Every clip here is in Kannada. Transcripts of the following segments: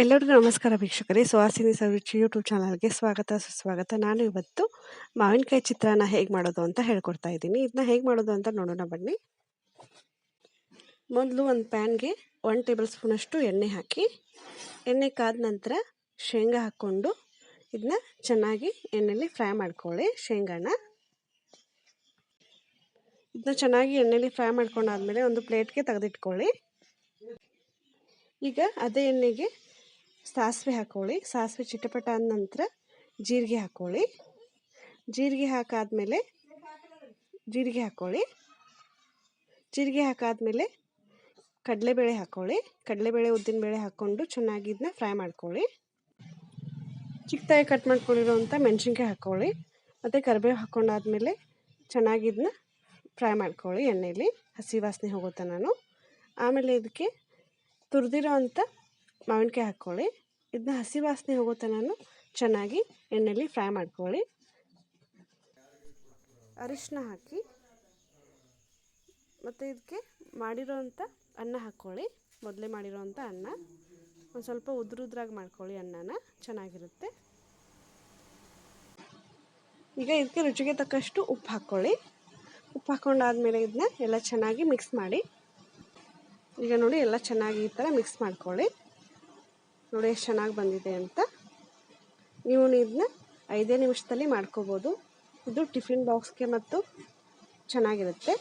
ಎಲ್ಲರಿಗೂ ನಮಸ್ಕಾರ ವೀಕ್ಷಕರೇ. ಸುಹಾಸಿನಿ ಸರುಚಿ ಯೂಟ್ಯೂಬ್ ಚಾನಲ್ಗೆ ಸ್ವಾಗತ, ಸುಸ್ವಾಗತ. ನಾನು ಇವತ್ತು ಮಾವಿನಕಾಯಿ ಚಿತ್ರಾನ್ನ ಹೇಗೆ ಮಾಡೋದು ಅಂತ ಹೇಳ್ಕೊಡ್ತಾ ಇದ್ದೀನಿ. ಇದನ್ನ ಹೇಗೆ ಮಾಡೋದು ಅಂತ ನೋಡೋಣ ಬನ್ನಿ. ಮೊದಲು ಒಂದು ಪ್ಯಾನ್ಗೆ ಒನ್ ಟೇಬಲ್ ಸ್ಪೂನಷ್ಟು ಎಣ್ಣೆ ಹಾಕಿ, ಎಣ್ಣೆ ಕಾದ ನಂತರ ಶೇಂಗಾ ಹಾಕ್ಕೊಂಡು ಇದನ್ನ ಚೆನ್ನಾಗಿ ಎಣ್ಣೆಯಲ್ಲಿ ಫ್ರೈ ಮಾಡ್ಕೊಳ್ಳಿ ಶೇಂಗಾನ. ಇದನ್ನ ಚೆನ್ನಾಗಿ ಎಣ್ಣೆಯಲ್ಲಿ ಫ್ರೈ ಮಾಡ್ಕೊಂಡಾದ್ಮೇಲೆ ಒಂದು ಪ್ಲೇಟ್ಗೆ ತೆಗೆದಿಟ್ಕೊಳ್ಳಿ. ಈಗ ಅದೇ ಎಣ್ಣೆಗೆ ಸಾಸಿವೆ ಹಾಕ್ಕೊಳ್ಳಿ ಸಾಸಿವೆ ಚಿಟಪಟ ಆದ ನಂತರ ಜೀರಿಗೆ ಹಾಕ್ಕೊಳ್ಳಿ ಜೀರಿಗೆ ಹಾಕಾದ್ಮೇಲೆ ಜೀರಿಗೆ ಹಾಕ್ಕೊಳ್ಳಿ ಜೀರಿಗೆ ಹಾಕಾದ್ಮೇಲೆ ಕಡಲೆಬೇಳೆ ಹಾಕ್ಕೊಳ್ಳಿ ಕಡಲೆಬೇಳೆ ಉದ್ದಿನಬೇಳೆ ಹಾಕ್ಕೊಂಡು ಚೆನ್ನಾಗಿ ಇದನ್ನ ಫ್ರೈ ಮಾಡ್ಕೊಳ್ಳಿ. ಚಿಕ್ಕದಾಗಿ ಕಟ್ ಮಾಡ್ಕೊಂಡಿರೋವಂಥ ಮೆಣಸಿನ್ಕಾಯಿ ಹಾಕ್ಕೊಳ್ಳಿ ಮತ್ತು ಕರಿಬೇವು ಹಾಕ್ಕೊಂಡಾದ್ಮೇಲೆ ಚೆನ್ನಾಗಿ ಇದನ್ನ ಫ್ರೈ ಮಾಡ್ಕೊಳ್ಳಿ ಎಣ್ಣೆಯಲ್ಲಿ ಹಸಿ ವಾಸನೆ ಹೋಗುತ್ತೆ ನಾನು. ಆಮೇಲೆ ಇದಕ್ಕೆ ತುರಿದಿರೋ ಅಂಥ ಮಾವಿನಕಾಯಿ ಹಾಕ್ಕೊಳ್ಳಿ. ಇದನ್ನ ಹಸಿ ವಾಸನೆ ಹೋಗೋ ತನಕ ಚೆನ್ನಾಗಿ ಎಣ್ಣೆಯಲ್ಲಿ ಫ್ರೈ ಮಾಡ್ಕೊಳ್ಳಿ. ಅರಿಶಿನ ಹಾಕಿ ಮತ್ತು ಇದಕ್ಕೆ ಮಾಡಿರೋವಂಥ ಅನ್ನ ಹಾಕ್ಕೊಳ್ಳಿ. ಮೊದಲೇ ಮಾಡಿರೋವಂಥ ಅನ್ನ. ಒಂದು ಸ್ವಲ್ಪ ಉದ್ರ ಉದ್ರಾಗಿ ಮಾಡ್ಕೊಳ್ಳಿ ಅನ್ನನ. ಚೆನ್ನಾಗಿರುತ್ತೆ. ಈಗ ಇದಕ್ಕೆ ರುಚಿಗೆ ತಕ್ಕಷ್ಟು ಉಪ್ಪು ಹಾಕ್ಕೊಳ್ಳಿ. ಉಪ್ಪು ಹಾಕ್ಕೊಂಡಾದ್ಮೇಲೆ ಇದನ್ನ ಎಲ್ಲ ಚೆನ್ನಾಗಿ ಮಿಕ್ಸ್ ಮಾಡಿ. ಈಗ ನೋಡಿ ಎಲ್ಲ ಚೆನ್ನಾಗಿ ಈ ಥರ ಮಿಕ್ಸ್ ಮಾಡ್ಕೊಳ್ಳಿ. ನೋಡಿ ಎಷ್ಟು ಚೆನ್ನಾಗಿ ಬಂದಿದೆ ಅಂತ. ನೀವು ಇದನ್ನ ಐದೇ ನಿಮಿಷದಲ್ಲಿ ಮಾಡ್ಕೋಬೋದು. ಇದು ಟಿಫಿನ್ ಬಾಕ್ಸ್ಗೆ ಮತ್ತು ಚೆನ್ನಾಗಿರುತ್ತೆ.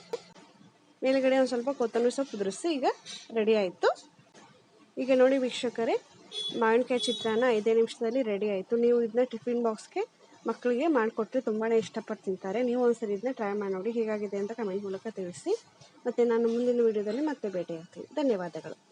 ಮೇಲುಗಡೆ ಒಂದು ಸ್ವಲ್ಪ ಕೊತ್ತಂಬರಿ ಸೊಪ್ಪು ಉದುರಿಸಿ ಈಗ ರೆಡಿ ಆಯಿತು. ಈಗ ನೋಡಿ ವೀಕ್ಷಕರೇ, ಮಾವಿನಕಾಯಿ ಚಿತ್ರಾನ್ನ ಐದೇ ನಿಮಿಷದಲ್ಲಿ ರೆಡಿ ಆಯಿತು. ನೀವು ಇದನ್ನ ಟಿಫಿನ್ ಬಾಕ್ಸ್ಗೆ ಮಕ್ಕಳಿಗೆ ಮಾಡಿಕೊಟ್ರೆ ತುಂಬಾ ಇಷ್ಟಪಟ್ಟು ತಿಂತಾರೆ. ನೀವು ಒಂದ್ಸರಿ ಇದನ್ನ ಟ್ರೈ ಮಾಡಿ ನೋಡಿ ಹೇಗಾಗಿದೆ ಅಂತ ಕಮೆಂಟ್ ಮೂಲಕ ತಿಳಿಸಿ. ಮತ್ತು ನಾನು ಮುಂದಿನ ವೀಡಿಯೋದಲ್ಲಿ ಮತ್ತೆ ಭೇಟಿಯಾಗ್ತೀನಿ. ಧನ್ಯವಾದಗಳು.